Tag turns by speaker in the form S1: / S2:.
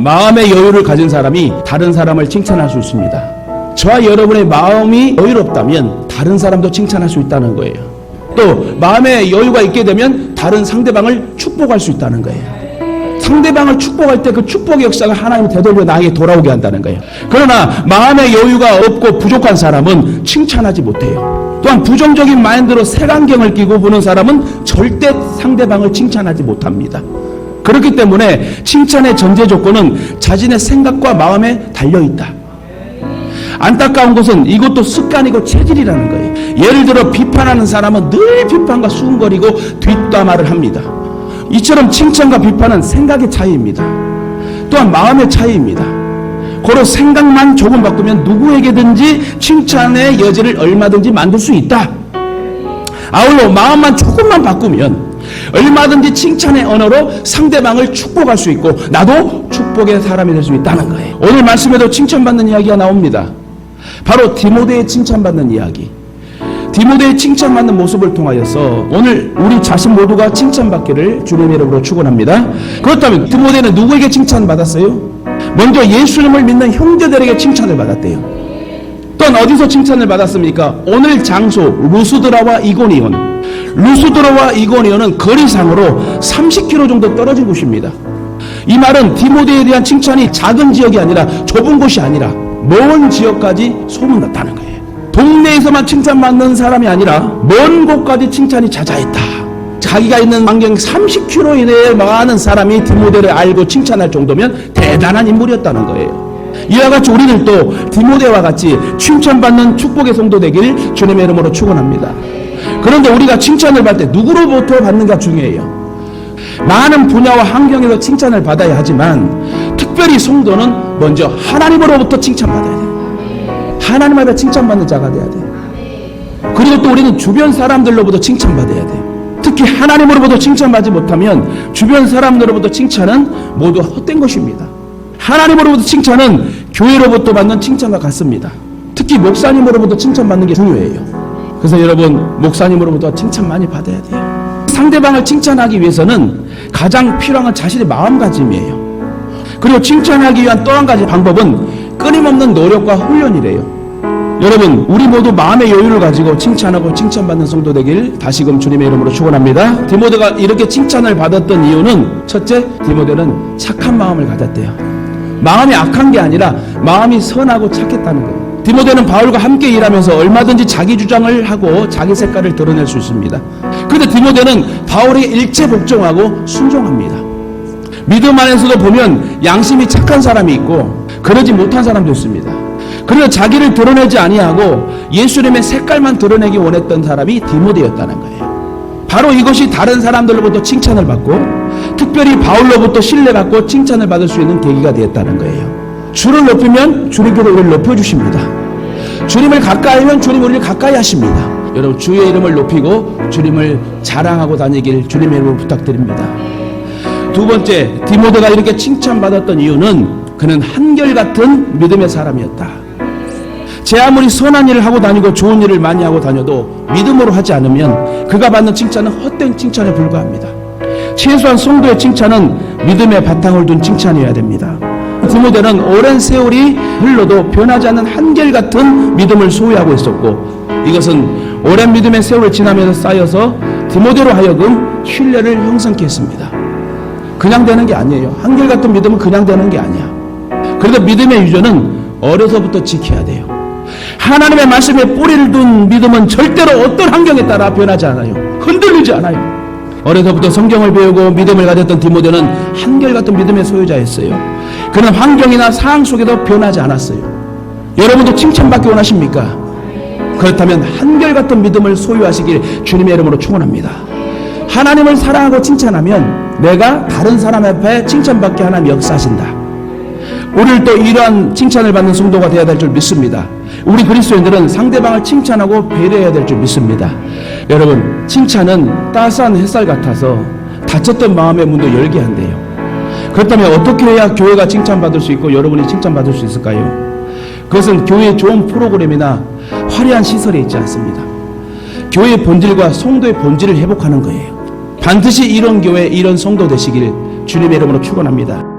S1: 마음의 여유를 가진 사람이 다른 사람을 칭찬할 수 있습니다. 저와 여러분의 마음이 여유롭다면 다른 사람도 칭찬할 수 있다는 거예요. 또 마음의 여유가 있게 되면 다른 상대방을 축복할 수 있다는 거예요. 상대방을 축복할 때 그 축복의 역사가 하나님 되돌려 나에게 돌아오게 한다는 거예요. 그러나 마음의 여유가 없고 부족한 사람은 칭찬하지 못해요. 또한 부정적인 마인드로 색안경을 끼고 보는 사람은 절대 상대방을 칭찬하지 못합니다. 그렇기 때문에 칭찬의 전제 조건은 자신의 생각과 마음에 달려 있다. 안타까운 것은 이것도 습관이고 체질이라는 거예요. 예를 들어 비판하는 사람은 늘 비판과 수군거리고 뒷담화를 합니다. 이처럼 칭찬과 비판은 생각의 차이입니다. 또한 마음의 차이입니다. 고로 생각만 조금 바꾸면 누구에게든지 칭찬의 여지를 얼마든지 만들 수 있다. 아울러 마음만 조금만 바꾸면 얼마든지 칭찬의 언어로 상대방을 축복할 수 있고 나도 축복의 사람이 될 수 있다는 거예요. 오늘 말씀에도 칭찬받는 이야기가 나옵니다. 바로 디모데의 칭찬받는 이야기. 디모데의 칭찬받는 모습을 통하여서 오늘 우리 자신 모두가 칭찬받기를 주님의 이름으로 축원합니다. 그렇다면 디모데는 누구에게 칭찬받았어요? 먼저 예수님을 믿는 형제들에게 칭찬을 받았대요. 또한 어디서 칭찬을 받았습니까? 오늘 장소 루스드라와 이고니온. 루스드라와 이고니온은 거리상으로 30km 정도 떨어진 곳입니다. 이 말은 디모데에 대한 칭찬이 작은 지역이 아니라 좁은 곳이 아니라 먼 지역까지 소문났다는 거예요. 동네에서만 칭찬받는 사람이 아니라 먼 곳까지 칭찬이 잦아있다. 자기가 있는 반경 30km 이내에 많은 사람이 디모데를 알고 칭찬할 정도면 대단한 인물이었다는 거예요. 이와 같이 우리는 또 디모데와 같이 칭찬받는 축복의 성도 되길 주님의 이름으로 축원합니다. 그런데 우리가 칭찬을 받을 때 누구로부터 받는가 중요해요. 많은 분야와 환경에서 칭찬을 받아야 하지만 특별히 성도는 먼저 하나님으로부터 칭찬받아야 돼요. 하나님 앞에 칭찬받는 자가 돼야 돼요. 그리고 또 우리는 주변 사람들로부터 칭찬받아야 돼요. 특히 하나님으로부터 칭찬받지 못하면 주변 사람들로부터 칭찬은 모두 헛된 것입니다. 하나님으로부터 칭찬은 교회로부터 받는 칭찬과 같습니다. 특히 목사님으로부터 칭찬받는 게 중요해요. 그래서 여러분 목사님으로부터 칭찬 많이 받아야 돼요. 상대방을 칭찬하기 위해서는 가장 필요한 건 자신의 마음가짐이에요. 그리고 칭찬하기 위한 또 한 가지 방법은 끊임없는 노력과 훈련이래요. 여러분, 우리 모두 마음의 여유를 가지고 칭찬하고 칭찬받는 성도 되길 다시금 주님의 이름으로 축원합니다. 디모데가 이렇게 칭찬을 받았던 이유는 첫째, 디모데는 착한 마음을 가졌대요. 마음이 악한 게 아니라 마음이 선하고 착했다는 거예요. 디모데는 바울과 함께 일하면서 얼마든지 자기 주장을 하고 자기 색깔을 드러낼 수 있습니다. 그런데 디모데는 바울에게 일체 복종하고 순종합니다. 믿음 안에서도 보면 양심이 착한 사람이 있고 그러지 못한 사람도 있습니다. 그리고 자기를 드러내지 아니하고 예수님의 색깔만 드러내기 원했던 사람이 디모데였다는 거예요. 바로 이것이 다른 사람들로부터 칭찬을 받고 특별히 바울로부터 신뢰받고 칭찬을 받을 수 있는 계기가 되었다는 거예요. 주를 높이면 주님께서 우리를 높여주십니다. 주님을 가까이 하면 주님 우리를 가까이 하십니다. 여러분 주의 이름을 높이고 주님을 자랑하고 다니길 주님의 이름으로 부탁드립니다. 두 번째 디모데가 이렇게 칭찬받았던 이유는 그는 한결같은 믿음의 사람이었다. 제 아무리 선한 일을 하고 다니고 좋은 일을 많이 하고 다녀도 믿음으로 하지 않으면 그가 받는 칭찬은 헛된 칭찬에 불과합니다. 최소한 성도의 칭찬은 믿음의 바탕을 둔 칭찬이어야 됩니다. 디모데는 오랜 세월이 흘러도 변하지 않는 한결같은 믿음을 소유하고 있었고 이것은 오랜 믿음의 세월을 지나면서 쌓여서 디모데로 하여금 신뢰를 형성케 했습니다. 그냥 되는 게 아니에요. 한결같은 믿음은 그냥 되는 게 아니야. 그래도 믿음의 유전은 어려서부터 지켜야 돼요. 하나님의 말씀에 뿌리를 둔 믿음은 절대로 어떤 환경에 따라 변하지 않아요. 흔들리지 않아요. 어려서부터 성경을 배우고 믿음을 가졌던 디모데는 한결같은 믿음의 소유자였어요. 그는 환경이나 상황 속에도 변하지 않았어요. 여러분도 칭찬받기 원하십니까? 그렇다면 한결같은 믿음을 소유하시길 주님의 이름으로 축원합니다. 하나님을 사랑하고 칭찬하면 내가 다른 사람 앞에 칭찬받게 하나님 역사하신다. 우리를 또 이러한 칭찬을 받는 성도가 되어야 될 줄 믿습니다. 우리 그리스도인들은 상대방을 칭찬하고 배려해야 될 줄 믿습니다. 여러분, 칭찬은 따스한 햇살 같아서 다쳤던 마음의 문도 열게 한대요. 그렇다면 어떻게 해야 교회가 칭찬받을 수 있고 여러분이 칭찬받을 수 있을까요? 그것은 교회의 좋은 프로그램이나 화려한 시설에 있지 않습니다. 교회의 본질과 성도의 본질을 회복하는 거예요. 반드시 이런 교회, 이런 성도 되시길 주님의 이름으로 축원합니다.